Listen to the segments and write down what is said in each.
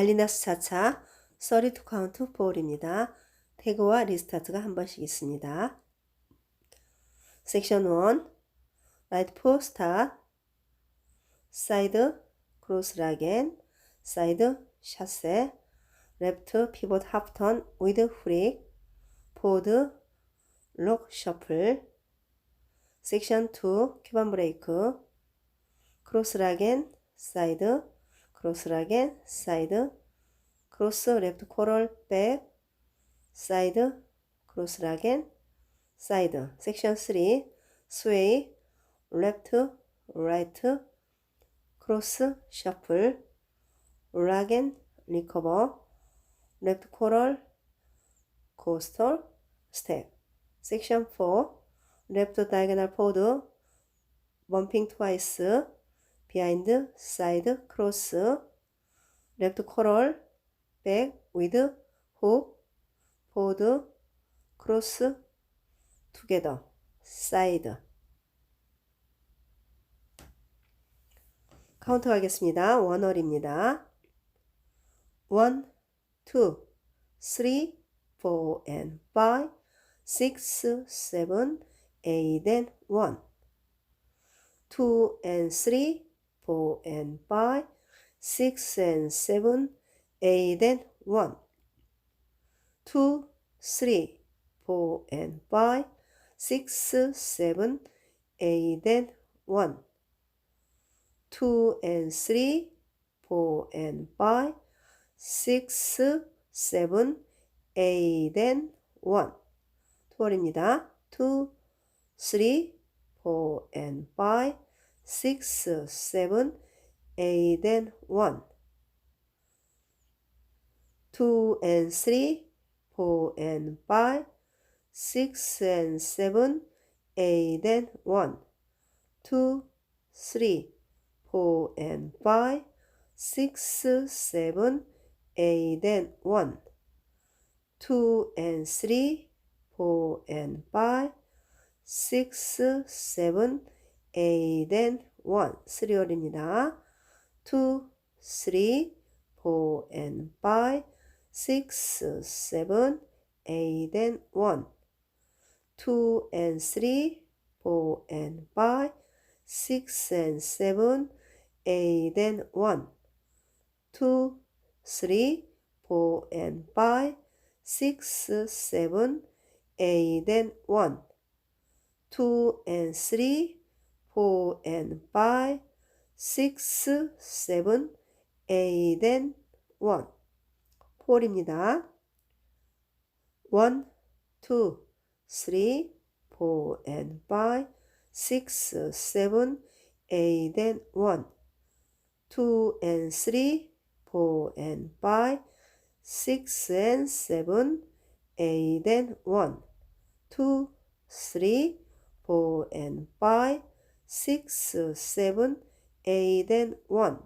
발리나스 차차 32 카운트 4입니다. 태그와 리스타트가 한 번씩 있습니다. 섹션 1 라이트 포 스타트 사이드 크로스 라겐 사이드 샷세 레프트 피봇 합턴 위드 프릭 포드 록 셔플 섹션 2 큐반 브레이크 크로스 라겐 사이드 크로스 라겐 사이드 크로스 레프트 코럴 백 사이드 크로스 라겐 사이드. 섹션 3 스웨이 레프트 라이트 크로스 셔플 라겐 리커버 레프트 코럴 코스털 스텝. 섹션 4 레프트 다이거널 포드 범핑 트와이스 비하인드 사이드 크로스 레프트 코럴 백 위드 훅 포드 크로스 투게더 사이드 카운트 하겠습니다. 원월입니다. 1, 2, 3, 4 and 5, 6, 7, 8 and 1 2 and 3, 4 and 5, 6 and 7, 8 and 1 2, 3, 4 and 5, 6, 7, 8 and 1 2 and 3, 4 and 5, 6, 7, 8 and 1 2월입니다. 2, 3, 4 and 5, 6, uh, 7, 8 and 1 2 and 3, 4 and 5, 6 and 7, 8 and 1 2, 3, 4 and 5, 6, uh, 7, 8 and 1 2 and 3, 4 and 5, 6, uh, 7, 8 and 1 3월입니다. 2, 3, 4 and 5, 6, 7, 8 and 1 2 and 3, 4 and 5, 6 and 7, 8 and 1 2, 3, 4 and 5, 6, 7, 8 and 1 2 and 3, 4 and 5, 6, 7, 8 and 1 4입니다. 1, 2, 3, 4 and 5, 6, 7, 8 and 1 2 and 3, 4 and 5, 6 and 7, 8 and 1 2, 3, 4 and 5, 6, 7, 8 and 1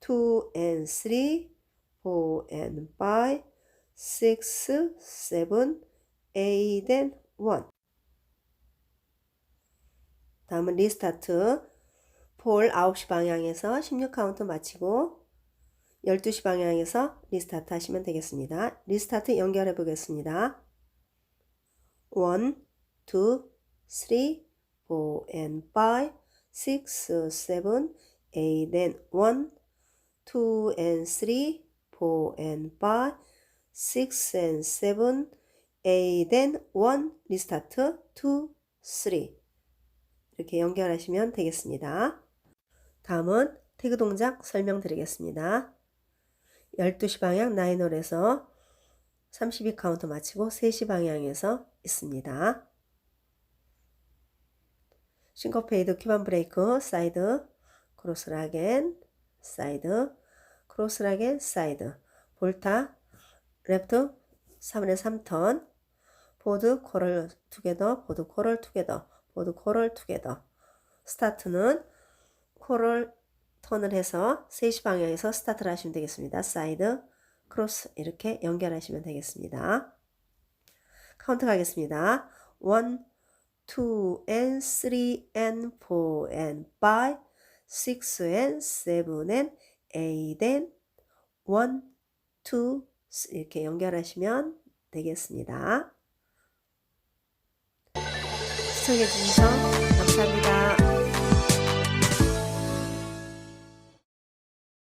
2 and 3, 4 and 5, 6, 7, 8 and 1 다음은 리스타트 폴 9시 방향에서 16카운트 마치고 12시 방향에서 리스타트 하시면 되겠습니다. 리스타트 연결해 보겠습니다. 1, 2, 3, 4 and 5, 6, 7, 8 and 1, 2 and 3, 4 and 5, 6 and 7, 8 and 1 리스타트 2, 3 이렇게 연결하시면 되겠습니다. 다음은 태그 동작 설명드리겠습니다. 12시 방향 나인홀에서 32 카운트 마치고 3시 방향에서 있습니다. 싱커페이드 큐반 브레이크 사이드 크로스 라겐 사이드 크로스 라겐 사이드 볼타 레프트 3분의 3턴 보드 코럴 투게더 보드 코럴 투게더 보드 코럴 투게더 스타트는 코럴 턴을 해서 3시 방향에서 스타트를 하시면 되겠습니다. 사이드, 크로스 이렇게 연결하시면 되겠습니다. 카운트 가겠습니다. 1, 2 and 3 and 4 and 5, 6 and 7 and 8 and one, two 이렇게 연결하시면 되겠습니다. 시청해 주셔서